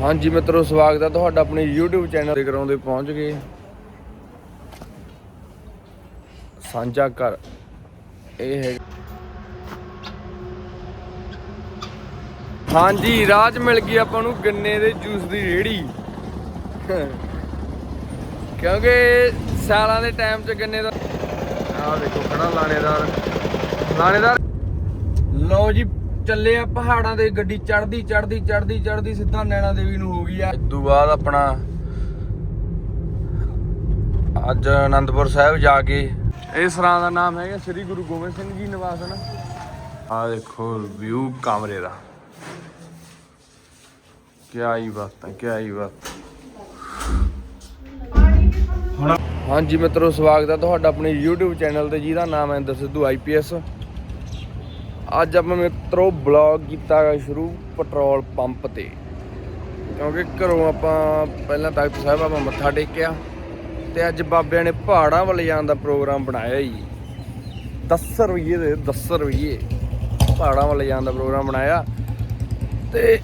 ਹਾਂਜੀ ਮਿੱਤਰੋ, ਸਵਾਗਤ ਹੈ ਤੁਹਾਡਾ ਆਪਣੇ YouTube ਚੈਨਲ ਤੇ ਕਰਾਉਂਦੇ ਪਹੁੰਚ ਗਏ। ਸਾਂਝਾ ਘਰ। ਇਹ ਹੈ ਹਾਂਜੀ, ਰਾਜ ਮਿਲ ਗਈ ਆਪਾਂ ਨੂੰ ਗੰਨੇ ਦੇ ਜੂਸ ਦੀ ਰੇੜੀ। ਕਿਉਂਕਿ ਸਾਲਾਂ ਦੇ ਟਾਈਮ 'ਚ ਗੰਨੇ ਦਾ ਆਹ ਦੇਖੋ ਖੜਾ ਲਾਣੇਦਾਰ। ਲਾਣੇਦਾਰ ਲਓ ਜੀ ਚੱਲੇ ਆ ਪਹਾੜਾਂ ਦੇ ਗੱਡੀ ਚੜਦੀ ਚੜਦੀ ਚੜਦੀ ਚੜਦੀ ਸਿੱਧਾ ਨੈਣਾ ਦੇਵੀ ਨੂੰ ਹੋ ਗਈ ਆ। ਇਦੋਂ ਬਾਅਦ ਆਪਣਾ ਅੱਜ ਆਨੰਦਪੁਰ ਸਾਹਿਬ ਜਾ ਕੇ ਇਹ ਸਰਾਂ ਦਾ ਨਾਮ ਹੈਗਾ ਸ੍ਰੀ ਗੁਰੂ ਗੋਬਿੰਦ ਸਿੰਘ ਜੀ ਨਿਵਾਸ ਨਾ ਆ ਦੇਖੋ ਵਿਊ ਕਮਰੇ ਦਾ। ਕਿਆ ਹੀ ਬਾਤ ਹੈ ਕਿਆ ਹੀ ਬਾਤ। ਹਾਂਜੀ ਮਿੱਤਰੋ ਸਵਾਗਤ ਹੈ ਤੁਹਾਡਾ ਆਪਣੇ YouTube ਚੈਨਲ ਤੇ ਜਿਹਦਾ ਨਾਮ ਹੈ ਇੰਦਰ ਸਿੱਧੂ ਆਈਪੀਐਸ ਅੱਜ ਆਪਾਂ ਮਿੱਤਰੋ ਬਲੌਗ ਕੀਤਾ ਗਾ ਸ਼ੁਰੂ ਪੈਟਰੋਲ ਪੰਪ ਤੇ। ਕਿਉਂਕਿ ਘਰੋਂ ਆਪਾਂ ਪਹਿਲਾਂ ਤਖਤ ਸਾਹਿਬ ਆਪਾਂ ਮੱਥਾ ਟੇਕਿਆ ਤੇ ਅੱਜ ਬਾਬਿਆਂ ਨੇ ਪਹਾੜਾਂ ਵੱਲ ਜਾਣ ਦਾ ਪ੍ਰੋਗਰਾਮ ਬਣਾਇਆ ਜੀ। 10 ਰੁਪਏ ਦੇ 10 ਰੁਪਏ ਪਹਾੜਾਂ ਵੱਲ ਜਾਣ ਦਾ ਪ੍ਰੋਗਰਾਮ ਬਣਾਇਆ ਤੇ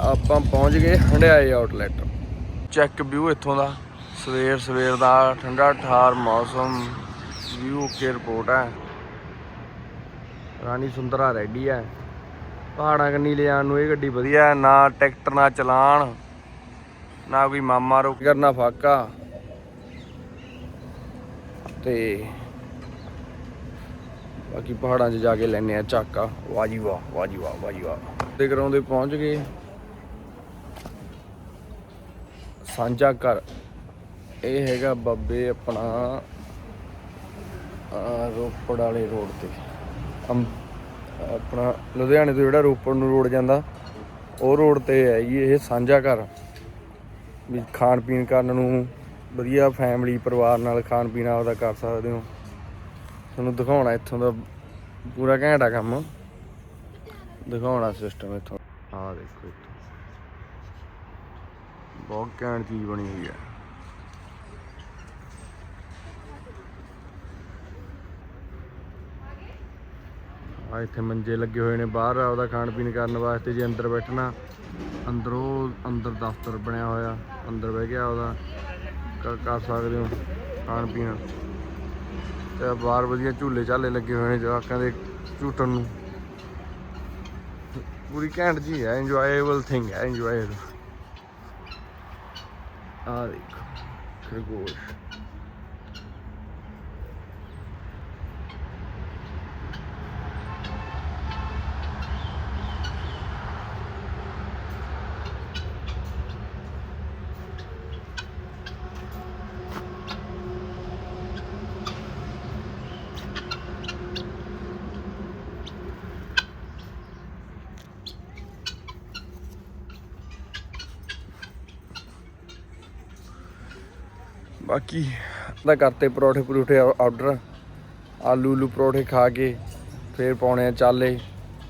ਆਪਾਂ ਪਹੁੰਚ ਗਏ ਹੰਡਿਆਏ ਆਊਟਲੈਟ ਚੈੱਕ ਵਿਊ ਇੱਥੋਂ ਦਾ। ਸਵੇਰ ਸਵੇਰ ਦਾ ਠੰਡਾ ਠਾਰ ਮੌਸਮ। ਵਿਊ ਕੇ ਰਿਪੋਰਟ ਹੈ। ਰਾਣੀ ਸੁੰਦਰਾ ਰੈਡੀ ਹੈ ਪਹਾੜਾਂ ਕੰਨੀ ਲਿਆਉਣ ਨੂੰ ਇਹ ਗੱਡੀ ਵਧੀਆ ਨਾ ਟਰੈਕਟਰ, ਨਾ ਚਲਾਨ, ਨਾ ਕੋਈ ਮਾਮਾ ਰੋਕ ਕਰਨਾ ਫਾਕਾ। ਤੇ ਬਾਕੀ ਪਹਾੜਾਂ 'ਚ ਜਾ ਕੇ ਲੈਨੇ ਆ ਝਾਕਾ ਵਾਹ ਵਾਹ ਵਾਹ ਵਾਹ ਵਾਹ ਜੀ ਵਾਹ। ਤੇ ਕਰਾਉਂਦੇ ਪਹੁੰਚ ਗਏ। ਸਾਂਝਾ ਘਰ। ਇਹ ਹੈਗਾ ਬੱਬੇ ਆਪਣਾ ਰੋਪੜ ਵਾਲੇ ਰੋਡ ਤੇ। ਅਮ ਆਪਣਾ ਲੁਧਿਆਣੇ ਤੋਂ ਜਿਹੜਾ ਰੋਪੜ ਨੂੰ ਰੋਡ ਜਾਂਦਾ, ਉਹ ਰੋਡ ਤੇ ਹੈ ਜੀ ਇਹ ਸਾਂਝਾ ਘਰ। ਵੀ ਖਾਣ ਪੀਣ ਕਰਨ ਨੂੰ ਵਧੀਆ ਫੈਮਿਲੀ ਪਰਿਵਾਰ ਨਾਲ ਖਾਣ ਪੀਣ ਆਪਦਾ ਕਰ ਸਕਦੇ ਹੋ। ਤੁਹਾਨੂੰ ਦਿਖਾਉਣਾ ਇੱਥੋਂ ਦਾ ਪੂਰਾ ਘੈਂਟਾ ਕੰਮ। ਦਿਖਾਉਣਾ ਸਿਸਟਮ ਇੱਥੋਂ। ਆਹ ਦੇਖੋ ਇੱਥੋਂ। ਬਹੁਤ ਘੈਂਟ ਚੀਜ਼ ਬਣੀ ਹੋਈ ਹੈ। ਆ, ਇੱਥੇ ਮੰਜੇ ਲੱਗੇ ਹੋਏ ਨੇ ਬਾਹਰ ਆਪਦਾ ਖਾਣ ਪੀਣ ਕਰਨ ਵਾਸਤੇ ਜੇ ਅੰਦਰ ਬੈਠਣਾ। ਅੰਦਰੋਂ ਅੰਦਰ ਦਫ਼ਤਰ ਬਣਿਆ ਹੋਇਆ, ਅੰਦਰ ਬਹਿ ਗਿਆ ਉਹਦਾ। ਕਰ ਕਰ ਸਕਦੇ ਹੋ ਖਾਣ ਪੀਣ। ਤੇ ਬਾਹਰ ਵਧੀਆ ਝੂਲੇ ਝਾਲੇ ਲੱਗੇ ਹੋਏ ਨੇ ਜਵਾਕਾਂ ਦੇ ਝੂਟਣ ਨੂੰ। ਪੂਰੀ ਘੈਂਟ ਜੀ ਹੈ ਇੰਜੋਏਬਲ ਥਿੰਗ ਹੈ ਇੰਜੋਏਬਲ ਆ ਦੇਖੋ, ਖਰਗੋਸ਼। ਬਾਕੀ ਦਾ ਕਰਤੇ ਪਰੌਠੇ ਪਰੂਠੇ ਆਰਡਰ ਆਲੂ ਆਲੂ ਪਰੌਠੇ ਖਾ ਕੇ ਫੇਰ ਪਾਉਣੇ ਆ ਚਾਲੇ,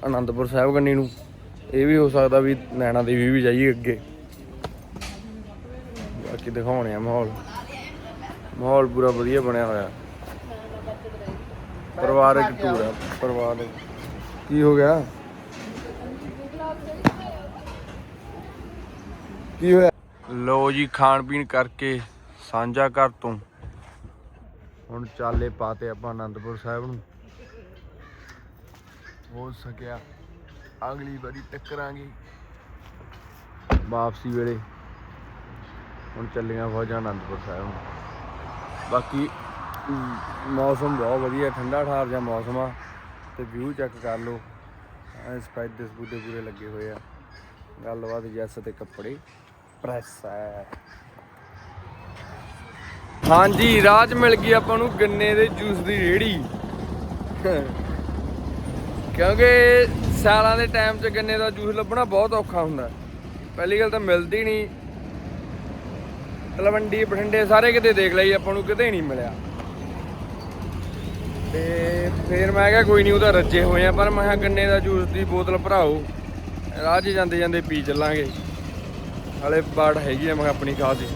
ਅਨੰਦਪੁਰ ਸਾਹਿਬ ਕੰਨੀ ਨੂੰ। ਇਹ ਵੀ ਹੋ ਸਕਦਾ ਵੀ ਨੈਣਾ ਦੇਵੀ ਵੀ ਜਾਈਏ ਅੱਗੇ। ਬਾਕੀ ਦਿਖਾਉਣੇ ਆ ਮਾਹੌਲ। ਮਾਹੌਲ ਪੂਰਾ ਵਧੀਆ ਬਣਿਆ ਹੋਇਆ। ਪਰਿਵਾਰਕ ਟੂਰ ਆ, ਪਰਿਵਾਰਕ। ਕੀ ਹੋ ਗਿਆ? ਕੀ ਹੋਇਆ? ਲੋ ਜੀ, ਖਾਣ ਪੀਣ ਕਰਕੇ ਸਾਂਝਾ ਘਰ ਤੋਂ। ਹੁਣ ਚਾਲੇ ਪਾਤੇ ਆਪਾਂ ਆਨੰਦਪੁਰ ਸਾਹਿਬ ਨੂੰ। ਹੋ ਸਕਿਆ। ਅਗਲੀ ਵਾਰੀ ਟੱਕਰਾਂਗੇ। ਵਾਪਸੀ ਵੇਲੇ। ਹੁਣ ਚੱਲੀਆਂ ਫੌਜਾਂ ਆਨੰਦਪੁਰ ਸਾਹਿਬ ਨੂੰ। ਬਾਕੀ ਮੌਸਮ ਬਹੁਤ ਵਧੀਆ। ਠੰਡਾ ਠਾਰ ਜਿਹਾ ਮੌਸਮ ਆ। ਤੇ ਵਿਊ ਚੈੱਕ ਕਰ ਲਓ। ਐ ਸਪਾਈਡ ਦੇ ਸਬੂਤੇ ਪੂਰੇ ਲੱਗੇ ਹੋਏ ਆ। ਗੱਲਬਾਤ ਜੈਸ ਤੇ ਕੱਪੜੇ। ਪ੍ਰੈਸ ਹੈ। ਹਾਂਜੀ, ਰਾਜ ਮਿਲ ਗਈ ਆਪਾਂ ਨੂੰ ਗੰਨੇ ਦੇ ਜੂਸ ਦੀ ਰੇੜੀ ਕਿਉਂਕਿ ਸਾਲਾਂ ਦੇ ਟਾਈਮ 'ਚ ਗੰਨੇ ਦਾ ਜੂਸ ਲੱਭਣਾ ਬਹੁਤ ਔਖਾ ਹੁੰਦਾ। ਪਹਿਲੀ ਗੱਲ ਤਾਂ ਮਿਲਦੀ ਨਹੀਂ। ਤਲਵੰਡੀ, ਬਠਿੰਡੇ ਸਾਰੇ ਕਿਤੇ ਦੇਖ ਲਈ ਆਪਾਂ ਨੂੰ ਕਿਤੇ ਨਹੀਂ ਮਿਲਿਆ। ਤੇ ਫੇਰ ਮੈਂ ਕਿਹਾ ਕੋਈ ਨਹੀਂ ਉਹਦਾ ਰੱਜੇ ਹੋਏ ਆ, ਪਰ ਮੈਂ ਕਿਹਾ ਗੰਨੇ ਦਾ ਜੂਸ ਦੀ ਬੋਤਲ ਭਰਾਓ। ਰਾਹ 'ਚ ਜਾਂਦੇ ਜਾਂਦੇ ਪੀ ਚੱਲਾਂਗੇ। ਹਲੇ ਬਾੜ ਹੈਗੀ ਆ, ਮੈਂ ਕਿਹਾ ਆਪਣੀ ਖਾਸ। ਹੀ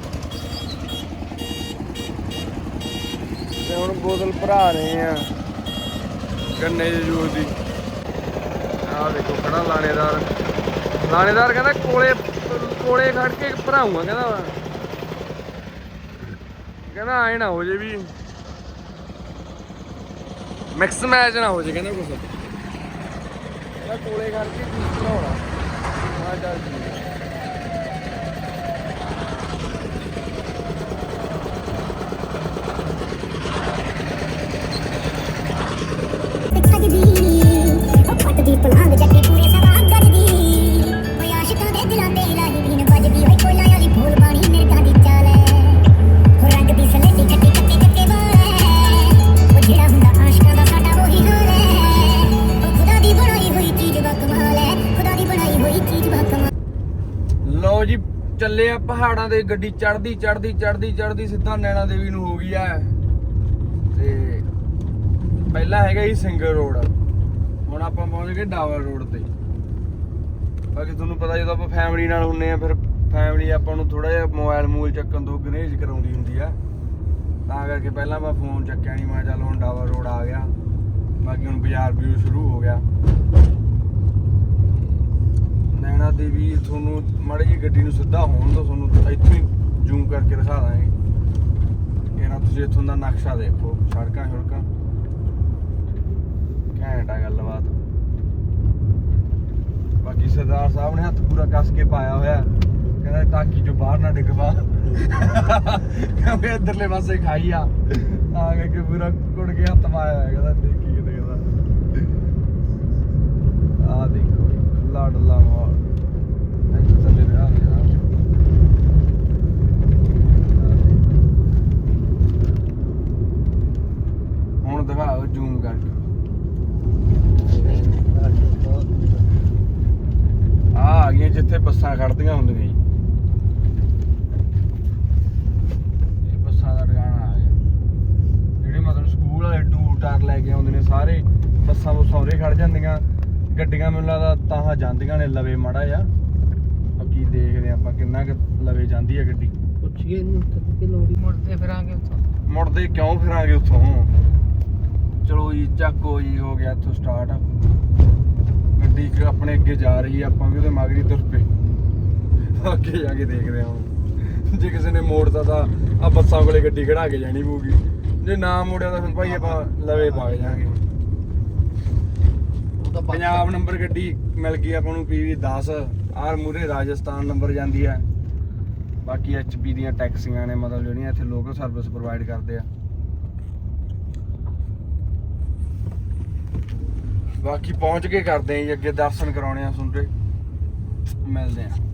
ਤੇ ਹੁਣ ਬੋਤਲ ਭਰਾ ਰਹੇ ਆ। ਗੰਨੇ ਦੇ ਜੂਸ ਦੀ। ਆਹ ਦੇਖੋ ਖੜਾ ਲਾਣੇਦਾਰ। ਥਾਣੇਦਾਰ ਕਹਿੰਦਾ ਕੋਲੇ ਕੋਲੇ ਖੜ ਕੇ ਭਰਾਉਂਗਾ ਕਹਿੰਦਾ। ਕਹਿੰਦਾ ਆਏ ਨਾ ਹੋ ਜੇ ਵੀ ਮਿਕਸ ਮੈਚ ਨਾ ਹੋ ਜੇ ਕਹਿੰਦਾ ਕਹਿੰਦਾ ਕੋਲੇ ਖੜ ਕੇ ਭਰਾਉਣਾ। ਕਿਹਾ ਚੱਲ ਠੀਕ ਪਹਾੜਾਂ ਦੇ ਗੱਡੀ ਚੜਦੀ ਚੜਦੀ ਚੜਦੀ ਚੜਦੀ ਸਿੱਧਾ ਨੈਣਾ ਦੇਵੀ ਨੂੰ ਹੋ ਗਈ ਆ ਤੇ ਪਹਿਲਾਂ ਹੈਗਾ ਹੀ ਸਿੰਗਲ ਰੋਡ। ਹੁਣ ਆਪਾਂ ਪਹੁੰਚ ਗਏ ਡਾਵਰ ਰੋਡ ਤੇ। ਬਾਕੀ ਤੁਹਾਨੂੰ ਪਤਾ ਜਦੋਂ ਆਪਾਂ ਫੈਮਿਲੀ ਨਾਲ ਹੁੰਨੇ ਆ, ਫਿਰ ਫੈਮਿਲੀ ਆਪਾਂ ਨੂੰ ਥੋੜਾ ਜਿਹਾ ਮੋਬਾਈਲ ਮੂਲ ਚੱਕਣ ਤੋਂ ਗਰੇਜ ਕਰਾਉਂਦੀ ਹੁੰਦੀ ਆ। ਤਾਂ ਕਰਕੇ ਪਹਿਲਾਂ ਮੈਂ ਫੋਨ ਚੱਕਿਆ ਨਹੀਂ ਮੈਂ ਚੱਲ ਹੁਣ ਡਾਵਰ ਰੋਡ ਆ ਗਿਆ। ਬਾਕੀ ਹੁਣ ਬਾਜ਼ਾਰ ਵੀ ਸ਼ੁਰੂ ਹੋ ਗਿਆ। ਨੈਣਾ ਦੇਵੀ ਤੁਹਾਨੂੰ ਮਾੜੀ ਜੀ ਗੱਡੀ ਨੂੰ ਸਿੱਧਾ ਹੋਣ ਤੋਂ ਤੁਹਾਨੂੰ ਇੱਥੋਂ ਹੀ ਜ਼ੂਮ ਕਰਕੇ ਦਿਖਾ ਦਾਂਗੇ। ਇਹਨਾਂ ਤੁਸੀਂ ਇੱਥੋਂ ਦਾ ਨਕਸ਼ਾ ਦੇਖੋ, ਸੜਕਾਂ ਸੜਕਾਂ। ਘੈਂਟ ਆ ਗੱਲਬਾਤ। ਬਾਕੀ ਸਰਦਾਰ ਸਾਹਿਬ ਨੇ ਹੱਥ ਪੂਰਾ ਕੱਸ ਕੇ ਪਾਇਆ ਹੋਇਆ। ਕਹਿੰਦਾ ਟਾਕੀ ਚੋਂ ਬਾਹਰ ਨਾ ਡਿੱਗ ਪਾ। ਕਹਿੰਦੇ ਇਧਰਲੇ ਪਾਸੇ ਖਾਈ ਆ। ਆ ਕੇ ਪੂਰਾ ਕੁੜ ਕੇ ਹੱਥ ਪਾਇਆ ਹੋਇਆ, ਕਹਿੰਦਾ ਦੇਖੀ ਕਿਤੇ ਕਹਿੰਦਾ ਆ ਦੇਖੋ ਖੁੱਲਾ ਡੁੱਲਾ ਮਾਹੌਲ ਇੱਥੇ ਥੱਲੇ ਰਿਹਾ ਯਾਰ ਹੁਣ ਦਿਖਾਓ ਜ਼ੂਮ ਕਰਕੇ। ਆ ਆ ਗਈਆਂ ਜਿੱਥੇ ਬੱਸਾਂ ਖੜਦੀਆਂ ਹੁੰਦੀਆਂ ਜੀ। ਇਹ ਬੱਸਾਂ ਦਾ ਟਿਕਾਣਾ ਆ ਗਿਆ। ਜਿਹੜੇ ਮਤਲਬ ਸਕੂਲ ਵਾਲੇ ਟੂਰ ਟਾਰ ਲੈ ਕੇ ਆਉਂਦੇ ਨੇ, ਸਾਰੇ ਬੱਸਾਂ ਉਹ ਸੌਰੇ ਖੜ ਜਾਂਦੀਆਂ। ਗੱਡੀਆਂ ਮੈਨੂੰ ਲੱਗਦਾ ਤਾਂ ਜਾਂਦੀਆਂ ਨੇ ਲਵੇ ਮਾੜਾ ਜਾ ਬਾਕੀ ਦੇਖਦੇ ਆਪਾਂ ਕਿੰਨਾ ਕੁ ਲਵੇ ਜਾਂਦੀ ਹੈ ਗੱਡੀ। ਪੁੱਛੀਏ ਇਹਨੂੰ ਕਿ ਲੋੜੀ ਮੁੜਦੇ ਫਿਰਾਂਗੇ ਉੱਥੋਂ। ਮੁੜਦੇ ਕਿਉਂ ਫਿਰਾਂਗੇ ਉੱਥੋਂ? ਚਲੋ ਜੀ ਚੱਕੋ ਜੀ ਹੋ ਗਿਆ ਇੱਥੋਂ ਸਟਾਰਟ ਗੱਡੀ ਆਪਣੇ ਅੱਗੇ ਜਾ ਰਹੀ ਹੈ ਆਪਾਂ ਵੀ ਉਹਦੇ ਮਗਰੀ ਤੁਰ ਪਏ। ਅੱਗੇ ਜਾ ਕੇ ਦੇਖਦੇ ਹਾਂ ਜੇ ਕਿਸੇ ਨੇ ਮੋੜਦਾ ਤਾਂ ਆ ਬੱਸਾਂ ਕੋਲੇ ਗੱਡੀ ਖੜਾ ਕੇ ਜਾਣੀ ਪਊਗੀ। ਜੇ ਨਾ ਮੋੜਿਆ ਤਾਂ ਫਿਰ ਭਾਈ ਆਪਾਂ ਲਵੇ ਪਾ ਜਾਾਂਗੇ ਉਹ ਤਾਂ ਪੰਜਾਬ ਨੰਬਰ ਗੱਡੀ ਮਿਲ ਗਈ ਆਪਾਂ ਨੂੰ ਪੀਵੀ 10 ਆਰ ਮੂਰੇ ਰਾਜਸਥਾਨ ਨੰਬਰ ਜਾਂਦੀ ਹੈ ਬਾਕੀ ਐਚਪੀ ਦੀਆਂ ਟੈਕਸੀਆਂ ਨੇ, ਮਤਲਬ ਜਿਹੜੀਆਂ ਇੱਥੇ ਲੋਕਲ ਸਰਵਿਸ ਪ੍ਰੋਵਾਈਡ ਕਰਦੇ ਆ। ਬਾਕੀ ਪਹੁੰਚ ਕੇ ਕਰਦੇ ਆਂ ਜੀ, ਅੱਗੇ ਦਰਸ਼ਨ ਕਰਾਉਣੇ ਆ ਸੁਣਦੇ ਮਿਲਦੇ ਆ।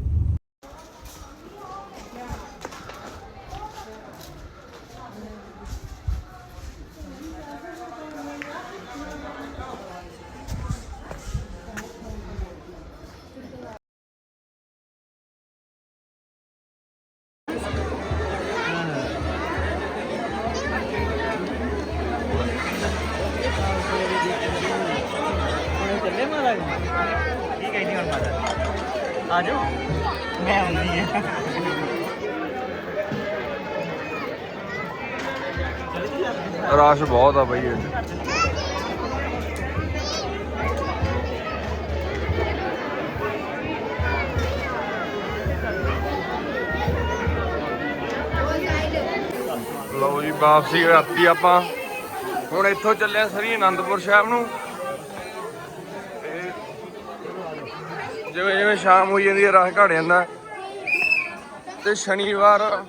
ਰਸ਼ ਬਹੁਤ ਆ ਬਈ ਅੱਜ ਲਓ ਜੀ, ਵਾਪਸੀ ਰਾਤੀ ਆਪਾਂ। ਹੁਣ ਇੱਥੋਂ ਚੱਲੇ ਆ ਸਰੀ ਆਨੰਦਪੁਰ ਸਾਹਿਬ ਨੂੰ। ਜਿਵੇਂ ਜਿਵੇਂ ਸ਼ਾਮ ਹੋਈ ਜਾਂਦੀ ਹੈ, ਰਸ਼ ਘਟ ਜਾਂਦਾ। ਤੇ ਸ਼ਨੀਵਾਰ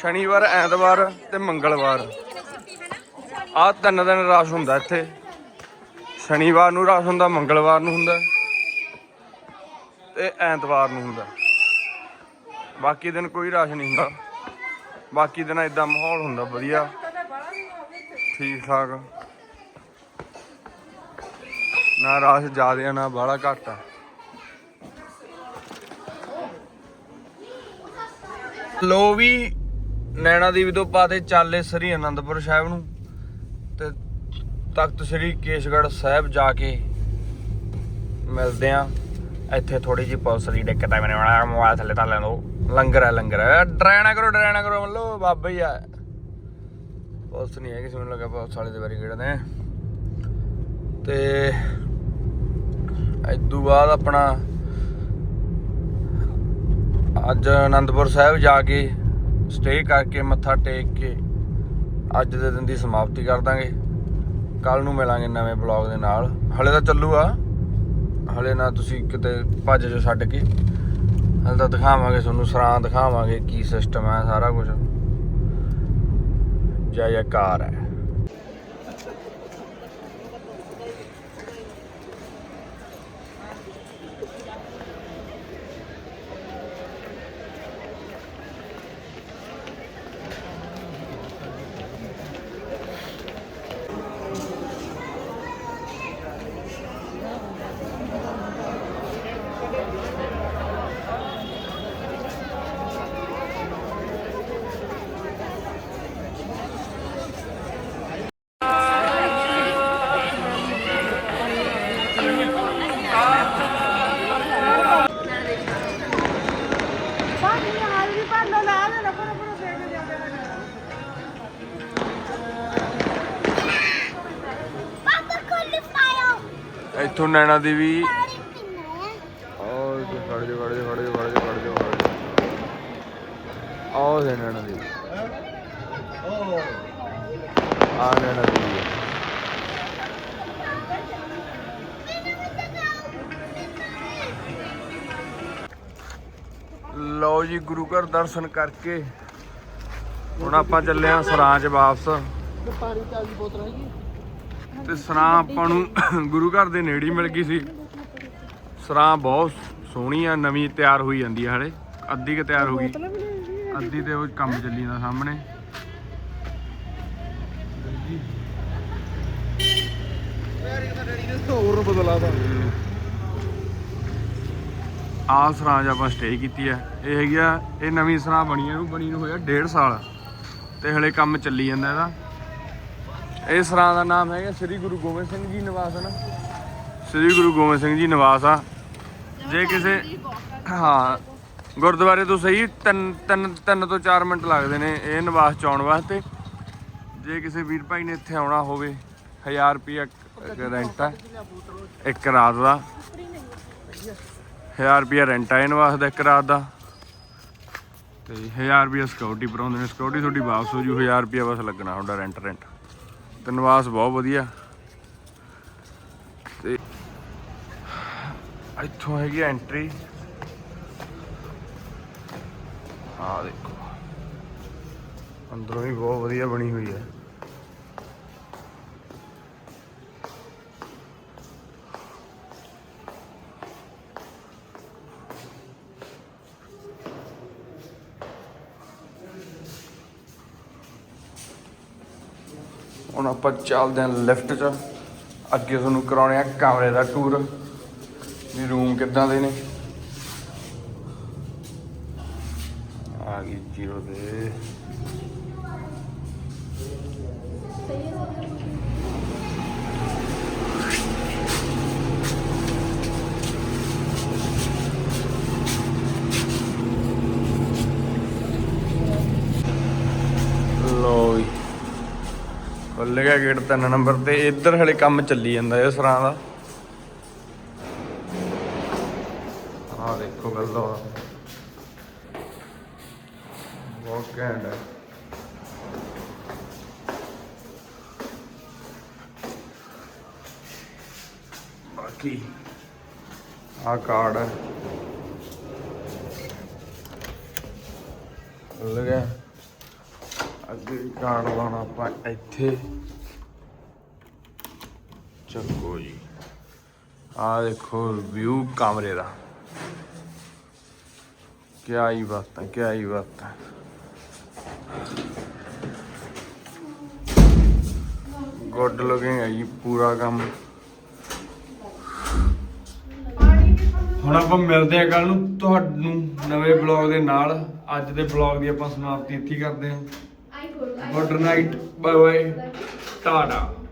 ਸ਼ਨੀਵਾਰ, ਐਤਵਾਰ ਤੇ ਮੰਗਲਵਾਰ। ਆਹ ਤਿੰਨ ਦਿਨ ਰਸ਼ ਹੁੰਦਾ ਇੱਥੇ। ਸ਼ਨੀਵਾਰ ਨੂੰ ਰਸ਼ ਹੁੰਦਾ, ਮੰਗਲਵਾਰ ਨੂੰ ਹੁੰਦਾ ਤੇ ਐਤਵਾਰ ਨੂੰ ਹੁੰਦਾ। ਬਾਕੀ ਦਿਨ ਕੋਈ ਰਸ਼ ਨਹੀਂ ਹੁੰਦਾ। ਬਾਕੀ ਦਿਨ ਇਦਾਂ ਮਾਹੌਲ ਹੁੰਦਾ ਵਧੀਆ। ਠੀਕ ਠਾਕ। ਨਾ ਰਸ਼ ਜ਼ਿਆਦਾ ਨਾ ਬਾਹਲਾ ਘੱਟ ਆ। ਲੋ ਵੀ, ਨੈਣਾ ਦੇਵੀ ਤੋਂ ਪਾਤੇ ਚੱਲੇ ਸ੍ਰੀ ਅਨੰਦਪੁਰ ਸਾਹਿਬ ਨੂੰ। ਤੇ ਤਖਤ ਸ੍ਰੀ ਕੇਸ਼ਗੜ੍ਹ ਸਾਹਿਬ ਜਾ ਕੇ ਮਿਲਦੇ ਆ। ਇੱਥੇ ਥੋੜੀ ਜੀ ਪੁਲਿਸ ਦੀ ਦਿੱਕਤ ਹੈ ਮੈਨੂੰ ਬਣਾ ਮੋਬਾਈਲ ਥੱਲੇ ਤਾਂ ਲੈ ਲਓ। ਲੰਗਰ ਹੈ ਲੰਗਰ। ਹੈ ਡਰਾਣਾ ਕਰੋ ਡਰਾਣਾ ਕਰੋ ਮੱਲੋ ਬਾਬਾ ਹੀ ਆ। ਪੁਲਿਸ ਨਹੀਂ ਹੈ ਕਿਸੇ ਨੂੰ ਲੱਗਾ ਪੁਲਿਸ ਵਾਲੇ ਦੇ ਬਾਰੇ ਕਿਹੜਾ ਨੇ ਤੇ ਇਦੋਂ ਬਾਅਦ ਆਪਣਾ ਅੱਜ ਅਨੰਦਪੁਰ ਸਾਹਿਬ ਜਾ ਕੇ ਸਟੇ ਕਰਕੇ ਮੱਥਾ ਟੇਕ ਕੇ ਅੱਜ ਦੇ ਦਿਨ ਦੀ ਸਮਾਪਤੀ ਕਰ ਦਾਂਗੇ। ਕੱਲ ਨੂੰ ਮਿਲਾਂਗੇ ਨਵੇਂ ਬਲੌਗ ਦੇ ਨਾਲ। ਹਲੇ ਤਾਂ ਚੱਲੂ ਆ ਹਲੇ ਨਾ ਤੁਸੀਂ ਕਿਤੇ ਭੱਜ ਜੋ ਛੱਡ ਕੇ। ਹਲੇ ਤਾਂ ਦਿਖਾਵਾਂਗੇ ਤੁਹਾਨੂੰ, ਸਰਾਂ ਦਿਖਾਵਾਂਗੇ ਕੀ ਸਿਸਟਮ ਹੈ ਸਾਰਾ ਕੁਝ ਜੈ ਜੈਕਾਰ ਹੈ। ਇੱਥੋਂ ਨੈਣਾ ਦੇਵੀ। ਪਾਣੀ ਪੀਣਾ ਹੈ। ਆਹ ਜੀ ਖੜ ਜਾ ਖੜ ਜਾ ਖੜ ਜਾ ਖੜ ਜਾ ਖੜ ਜਾ ਖੜ ਜਾ ਆਹ ਦੇ ਨੈਣਾ ਦੇਵੀ। ਆ ਨੈਣਾ ਦੇਵੀ। ਲਓ ਜੀ ਗੁਰੂ ਘਰ ਦਰਸ਼ਨ ਕਰਕੇ ਹੁਣ ਆਪਾਂ ਚੱਲੇ ਆਂ ਸਰਾਂ 'ਚ ਵਾਪਸ। ਤੇ ਸਰਾਂ ਆਪਾਂ ਨੂੰ ਗੁਰੂ ਘਰ ਦੇ ਨੇੜੇ ਹੀ ਮਿਲ ਗਈ ਸੀ। ਸਰਾਂ ਬਹੁਤ ਸੋਹਣੀ ਆ, ਨਵੀਂ ਤਿਆਰ ਹੋਈ ਜਾਂਦੀ ਆ ਹਲੇ। ਅੱਧੀ ਕਿ ਤਿਆਰ ਹੋ ਗਈ। ਅੱਧੀ ਤੇ ਉਹ ਕੰਮ ਚੱਲੀ ਜਾਂਦਾ ਸਾਹਮਣੇ। ਹੋਰ ਬਦਲਾ ਦਾ ਆਹ ਸਰਾਂ 'ਚ ਆਪਾਂ ਸਟੇ ਕੀਤੀ ਆ, ਇਹ ਹੈਗੀ ਆ, ਇਹ ਨਵੀਂ ਸਰਾਂ ਬਣੀ ਆ, ਇਹਨੂੰ ਬਣੀ ਨੂੰ ਹੋਇਆ ਡੇਢ ਸਾਲ। ਤੇ ਹਲੇ ਕੰਮ ਚੱਲੀ ਜਾਂਦਾ ਇਹਦਾ। ਇਹ ਸਰਾਂ ਦਾ ਨਾਮ ਹੈਗਾ ਸ੍ਰੀ ਗੁਰੂ ਗੋਬਿੰਦ ਸਿੰਘ ਜੀ ਨਿਵਾਸ ਹੈ ਨਾ? ਸ੍ਰੀ ਗੁਰੂ ਗੋਬਿੰਦ ਸਿੰਘ ਜੀ ਨਿਵਾਸ ਆ। ਜੇ ਕਿਸੇ ਹਾਂ। ਗੁਰਦੁਆਰੇ ਤੋਂ ਸਹੀ ਤਿੰਨ ਤਿੰਨ ਤਿੰਨ ਤੋਂ 4 ਮਿੰਟ ਲੱਗਦੇ ਨੇ ਇਹ ਨਿਵਾਸ ਚ ਆਉਣ ਵਾਸਤੇ। ਜੇ ਕਿਸੇ ਵੀਰ ਭਾਈ ਨੇ ਇੱਥੇ ਆਉਣਾ ਹੋਵੇ 1000 ਰੁਪਏ ਰੈਂਟ ਹੈ ਇੱਕ ਰਾਤ ਦਾ। 1000 ਰੁਪਏ ਰੈਂਟ ਇਹ ਨਿਵਾਸ ਦਾ ਇੱਕ ਰਾਤ ਦਾ। ਤੇ 1000 ਰੁਪਏ ਸਿਕਿਉਰਿਟੀ ਭਰਾਉਂਦੇ ਨੇ। ਸਿਕਿਉਰਿਟੀ ਤੁਹਾਡੀ ਵਾਪਸ ਹੋ ਜੂ 1000 ਰੁਪਏ ਬਸ ਲੱਗਣਾ ਤੁਹਾਡਾ ਰੈਂਟ ਰੈਂਟ ਤੇ ਨਿਵਾਸ ਬਹੁਤ ਵਧੀਆ। ਤੇ ਇੱਥੋਂ ਹੈਗੀ ਐਂਟਰੀ ਆ ਦੇਖੋ। ਅੰਦਰੋਂ ਵੀ ਬਹੁਤ ਵਧੀਆ ਬਣੀ ਹੋਈ ਹੈ ਆਪਾਂ ਚੱਲਦੇ ਹਾਂ ਲਿਫਟ 'ਚ। ਅੱਗੇ ਤੁਹਾਨੂੰ ਕਰਾਉਣੇ ਆ ਕਮਰੇ ਦਾ ਟੂਰ ਵੀ ਰੂਮ ਕਿੱਦਾਂ ਦੇ ਨੇ? ਆ ਗਈ ਜੀਰੋ ਦੇ। ਖੁੱਲ ਗਿਆ ਗੇਟ 3 ਨੰਬਰ ਤੇ, ਇੱਧਰ ਹਲੇ ਕੰਮ ਚੱਲੀ ਜਾਂਦਾ ਇਹ ਸਰਾਂ ਦਾ। ਆਹ ਦੇਖੋ ਗੱਲ। ਦਾ ਬਹੁਤ ਘੈਂਟ ਹੈ। ਬਾਕੀ ਆਹ ਕਾਰਡ ਹੈ। ਖੁੱਲ ਗਿਆ ਕਾਰਡ ਲਾਉਣਾ ਆਪਾਂ ਇੱਥੇ। ਚੱਕੋ ਜੀ। ਆ ਦੇਖੋ ਵਿਊ ਕਮਰੇ ਦਾ। ਕਿਆ ਹੀ ਬਾਤ ਹੈ ਕਿਆ ਹੀ ਬਾਤ। ਹੈ ਗੁੱਡ ਲੁਕਿੰਗ ਹੈ ਜੀ, ਪੂਰਾ ਕੰਮ। ਹੁਣ ਆਪਾਂ ਮਿਲਦੇ ਹਾਂ ਕੱਲ ਨੂੰ। ਤੁਹਾਨੂੰ ਨਵੇਂ ਬਲੌਗ ਦੇ ਨਾਲ। ਅੱਜ ਦੇ ਬਲੌਗ ਦੀ ਆਪਾਂ ਸਮਾਪਤੀ ਇੱਥੇ ਕਰਦੇ ਹਾਂ। Good night bye bye tata